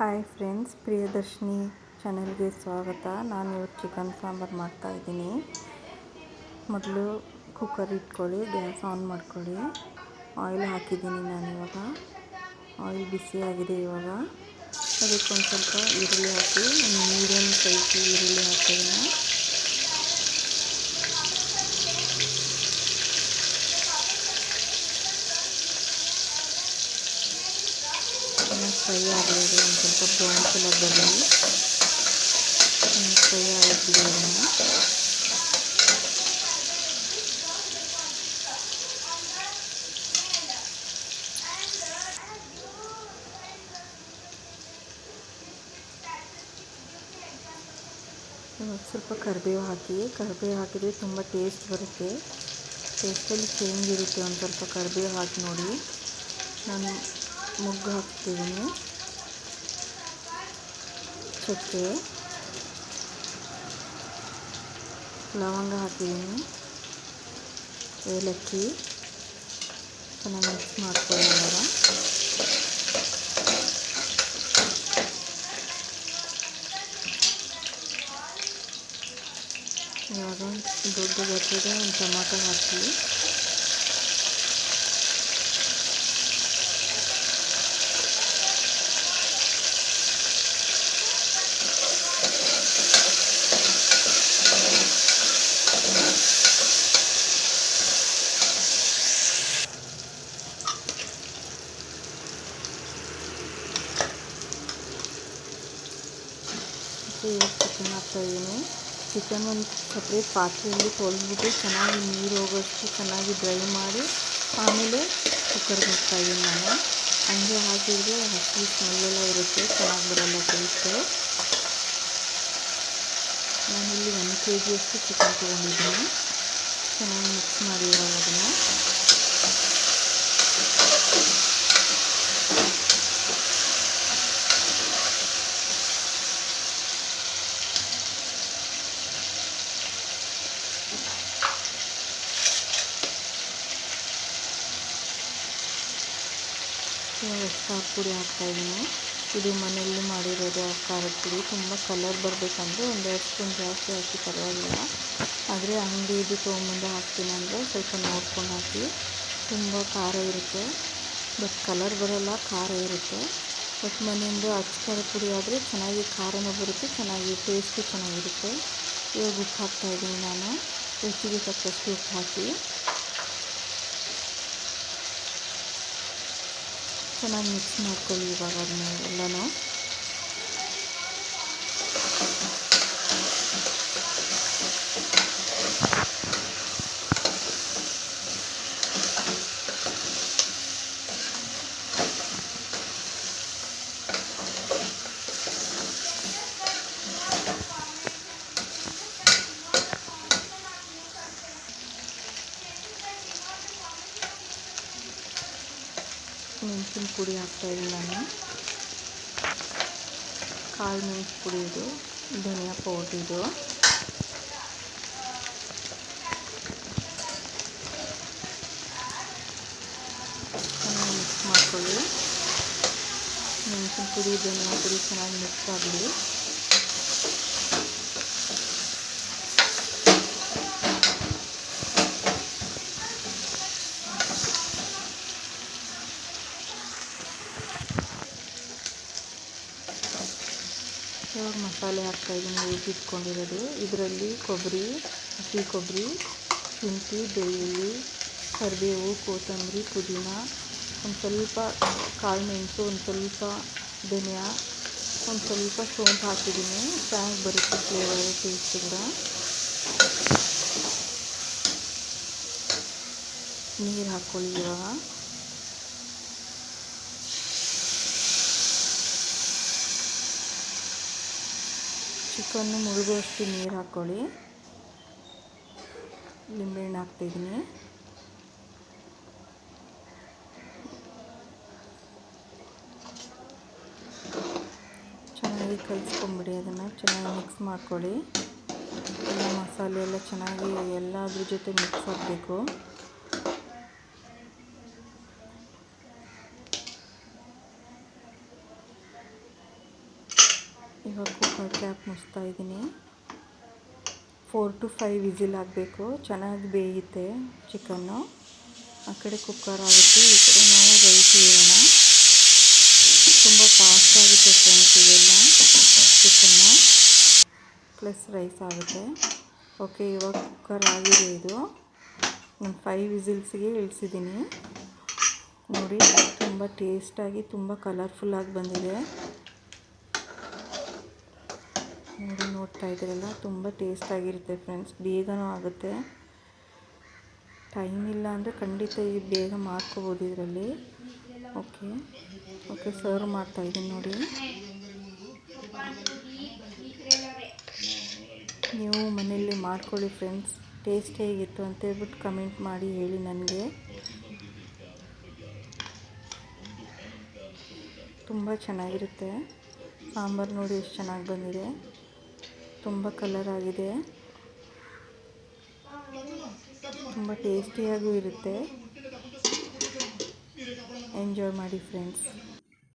Hi friends Priyadarshini ಚಾನಲ್ಗೆ ಸ್ವಾಗತ. ನಾನು ಇವತ್ತು ಚಿಕನ್ ಸಾಂಬಾರು ಮಾಡ್ತಾಯಿದ್ದೀನಿ ಮೊದಲು ಕುಕ್ಕರ್ ಇಟ್ಕೊಳ್ಳಿ, ಗ್ಯಾಸ್ ಆನ್ ಮಾಡ್ಕೊಳ್ಳಿ. ಆಯಿಲ್ ಹಾಕಿದ್ದೀನಿ ನಾನು ಇವಾಗ. ಆಯಿಲ್ ಬಿಸಿಯಾಗಿದೆ ಇವಾಗ. ಅದಕ್ಕೊಂದು ಸ್ವಲ್ಪ ಈರುಳ್ಳಿ ಹಾಕಿ, ಒಂದು ಮೀಡಿಯಮ್ ಸೈಜ್ ಈರುಳ್ಳಿ ಹಾಕಿದ್ದೀನಿ ಚೆನ್ನಾಗಿ ಫ್ರೈ ಆಗಲಿದೆ ಒಂದು ಸ್ವಲ್ಪ ಬ್ರೌನ್ ಕಲರ್ ಬರಲಿ. ಫ್ರೈ ಆಗುತ್ತಿದೆ ಅದನ್ನು. ಸ್ವಲ್ಪ ಕರಿಬೇವು ಹಾಕಿ, ಕರಿಬೇವು ಹಾಕಿದರೆ ತುಂಬ ಟೇಸ್ಟ್ ಬರುತ್ತೆ. ಟೇಸ್ಟಲ್ಲಿ ಚೇಂಜ್ ಇರುತ್ತೆ ಒಂದು ಸ್ವಲ್ಪ ಕರಿಬೇವು ಹಾಕಿ ನೋಡಿ. ನಾನು ಮೊಗ್ಗು ಹಾಕ್ತಿದ್ದೀನಿ. ಚಕ್ಕೆ ಲವಂಗ ಹಾಕಿದ್ದೀನಿ ಏಲಕ್ಕಿ ಚೆನ್ನಾಗಿ ಮಿಕ್ಸ್ ಮಾಡ್ಕೊಳ್ಳಿ ಇವಾಗ ಇವಾಗ ದೊಡ್ಡ ಗಾತ್ರದ ಒಂದು ಟೊಮಾಟೊ ಹಾಕಿ ಇವಾಗ ಚಿಕನ್ ಹಾಕ್ತಾಯಿದ್ದೀನಿ ಚಿಕನ್ ಒಂದು ಸಪ್ರೇಟ್ ಪಾತ್ರೆಯಲ್ಲಿ ತೊಳೆದ್ಬಿಟ್ಟು ಚೆನ್ನಾಗಿ ನೀರು ಹೋಗೋಷ್ಟು ಚೆನ್ನಾಗಿ ಡ್ರೈ ಮಾಡಿ, ಆಮೇಲೆ ಕುಕ್ಕರ್ಗೆ ಹಾಕ್ತಾಯಿದ್ದೀನಿ ನಾನು. ಹಂಗೆ ಹಾಕಿದರೆ ಹಸಿ ಸ್ಮೆಲ್ಲೆಲ್ಲ ಇರುತ್ತೆ, ಚೆನ್ನಾಗಿ ಬರೋಲ್ಲ ಟೇಸ್ಟು ನಾನಿಲ್ಲಿ ಒಂದು ಕೆ ಜಿಯಷ್ಟು ಚಿಕನ್ ತೊಗೊಂಡಿದ್ದೀನಿ. ಚೆನ್ನಾಗಿ ಮಿಕ್ಸ್ ಮಾಡಿ ಇವಾಗ ಅದನ್ನು ಖಾರದ ಪುಡಿ ಹಾಕ್ತಾಯಿದ್ದೀನಿ ಇದು ಮನೆಯಲ್ಲಿ ಮಾಡಿರೋದು ಖಾರದ ಪುಡಿ. ತುಂಬ ಕಲರ್ ಬರಬೇಕಂದ್ರೆ ಒಂದೆರಡು ಸ್ಪೂನ್ ಜಾಸ್ತಿ ಹಾಕಿ ಪರವಾಗಿಲ್ಲ. ಆದರೆ ಅಂಗಡಿದು ತೊಗೊಂಬಂದು ಹಾಕ್ತೀನಿ ಅಂದರೆ ಸ್ವಲ್ಪ ನೋಡ್ಕೊಂಡು ಹಾಕಿ. ತುಂಬ ಖಾರ ಇರುತ್ತೆ. ಬಟ್ ಕಲರ್ ಬರೋಲ್ಲ, ಖಾರ ಇರುತ್ತೆ. ಬಟ್ ಮನೆಯಿಂದ ಅಚ್ಚ ಖಾರದ ಪುಡಿ ಆದರೆ ಚೆನ್ನಾಗಿ ಖಾರನೂ ಬರುತ್ತೆ, ಚೆನ್ನಾಗಿ ಟೇಸ್ಟು ಚೆನ್ನಾಗಿರುತ್ತೆ. ಇವಾಗ ಉಪ್ಪು ಹಾಕ್ತಾಯಿದ್ದೀನಿ ನಾನು. ರುಚಿಗೆ ತಕ್ಕಷ್ಟು ಉಪ್ಪು ಹಾಕಿ ಚೆನ್ನಾಗಿ ಮಿಕ್ಸ್ ಮಾಡ್ಕೊಳ್ಳಿ ಇವಾಗ ಅದನ್ನ ಎಲ್ಲನೂ ಮೆಣಸಿನ ಪುಡಿ ಹಾಕ್ತಾಯಿದ್ದೀನಿ ನಾನು. ಕಾಳು ಮೆಣಸು ಪುಡಿ ಇದು, ಧನಿಯಾ ಪೌಡ್ರ್ ಇದು. ಮಿಕ್ಸ್ ಮಾಡ್ಕೊಳ್ಳಿ. ಮೆಣಸಿನ ಪುಡಿ, ಧನಿಯಾ ಪುಡಿ ಚೆನ್ನಾಗಿ ಮಿಕ್ಸ್ ಆಗಲಿ. ಇವಾಗ ಮಸಾಲೆ ಹಾಕ್ತಾಯಿದ್ದೀನಿ ಉಜ್ಜಿಟ್ಕೊಂಡಿರೋದು ಇದರಲ್ಲಿ ಕೊಬ್ಬರಿ, ಹಸಿ ಕೊಬ್ಬರಿ, ಶುಂಠಿ, ಬೆಳ್ಳುಳ್ಳಿ, ಕರಿಬೇವು, ಕೊತ್ತಂಬರಿ, ಪುದೀನ, ಒಂದು ಸ್ವಲ್ಪ ಕಾಳು ಮೆಣಸು, ಒಂದು ಸ್ವಲ್ಪ ಧನಿಯಾ, ಒಂದು ಸ್ವಲ್ಪ ಸೋಂಪು ಹಾಕಿದ್ದೀನಿ. ಚೆನ್ನಾಗಿ ಬರುತ್ತೆ ಫ್ಲೇವರ್ ಟೇಸ್ಟ್ ಕೂಡ. ನೀರು ಹಾಕ್ಕೊಳ್ಳಿ ಇವಾಗ. ಚಿಕನ್ನು ಮುಳುಗುವಷ್ಟು ನೀರು ಹಾಕ್ಕೊಳ್ಳಿ. ನಿಂಬೆಹಣ್ಣು ಹಾಕ್ತಿದ್ದೀನಿ. ಚೆನ್ನಾಗಿ ಕಲಿಸ್ಕೊಂಬಿಡಿ ಅದನ್ನು, ಚೆನ್ನಾಗಿ ಮಿಕ್ಸ್ ಮಾಡ್ಕೊಳ್ಳಿ. ಎಲ್ಲ ಮಸಾಲೆ ಎಲ್ಲ ಚೆನ್ನಾಗಿ ಎಲ್ಲದ್ರ ಜೊತೆ ಮಿಕ್ಸ್ ಆಗಬೇಕು. ಇವಾಗ ಕ್ಯಾಪ್ ಮುಚ್ತಾ ಇದ್ದೀನಿ. ಫೋರ್ ಟು ಫೈವ್ ವಿಸಿಲ್ ಆಗಬೇಕು. ಚೆನ್ನಾಗಿ ಬೇಯುತ್ತೆ ಚಿಕನ್ನು. ಆ ಕಡೆ ಕುಕ್ಕರ್ ಆಗುತ್ತೆ, ಈ ಕಡೆ ನಾವು ರೈಸ್ ಇಡೋಣ. ತುಂಬ ಫಾಸ್ಟ್ ಆಗುತ್ತೆ ಫ್ರೆಂಡ್ಸ್ ಇದೆಲ್ಲ ಚಿಕನ್ನು. ಪ್ಲಸ್ ರೈಸ್ ಆಗುತ್ತೆ. ಓಕೆ ಇವಾಗ ಕುಕ್ಕರ್ ಆಗಿದೆ ಇದು. ನಾನು ಫೈವ್ ವಿಸಿಲ್ಸಿಗೆ ಇಳಿಸಿದ್ದೀನಿ. ನೋಡಿ, ತುಂಬ ಟೇಸ್ಟಾಗಿ ತುಂಬ ಕಲರ್ಫುಲ್ಲಾಗಿ ಬಂದಿದೆ. ನೋಡಿ ನೋಡ್ತಾ ಇದ್ದೀರಲ್ಲ ತುಂಬ ಟೇಸ್ಟಾಗಿರುತ್ತೆ ಫ್ರೆಂಡ್ಸ್. ಬೇಗನೂ ಆಗುತ್ತೆ. ಟೈಮ್ ಇಲ್ಲ ಅಂದರೆ ಖಂಡಿತ ಇದು ಬೇಗ ಮಾಡ್ಕೋಬೋದು ಇದರಲ್ಲಿ. ಓಕೆ. ಓಕೆ, ಸರ್ವ್ ಮಾಡ್ತಾ ಇದ್ದೀನಿ ನೋಡಿ. ನೀವು ಮನೆಯಲ್ಲಿ ಮಾಡ್ಕೊಳ್ಳಿ ಫ್ರೆಂಡ್ಸ್. ಟೇಸ್ಟ್ ಹೇಗಿತ್ತು ಅಂತ ಹೇಳ್ಬಿಟ್ಟು ಕಮೆಂಟ್ ಮಾಡಿ ಹೇಳಿ ನನಗೆ. ತುಂಬ ಚೆನ್ನಾಗಿರುತ್ತೆ. ಸಾಂಬಾರು ನೋಡಿ ಎಷ್ಟು ಚೆನ್ನಾಗಿ ಬಂದಿದೆ. ತುಂಬ ಕಲರ್ ಆಗಿದೆ. ತುಂಬ ಟೇಸ್ಟಿಯಾಗೂ ಇರುತ್ತೆ. ಎಂಜಾಯ್ ಮಾಡಿ ಫ್ರೆಂಡ್ಸ್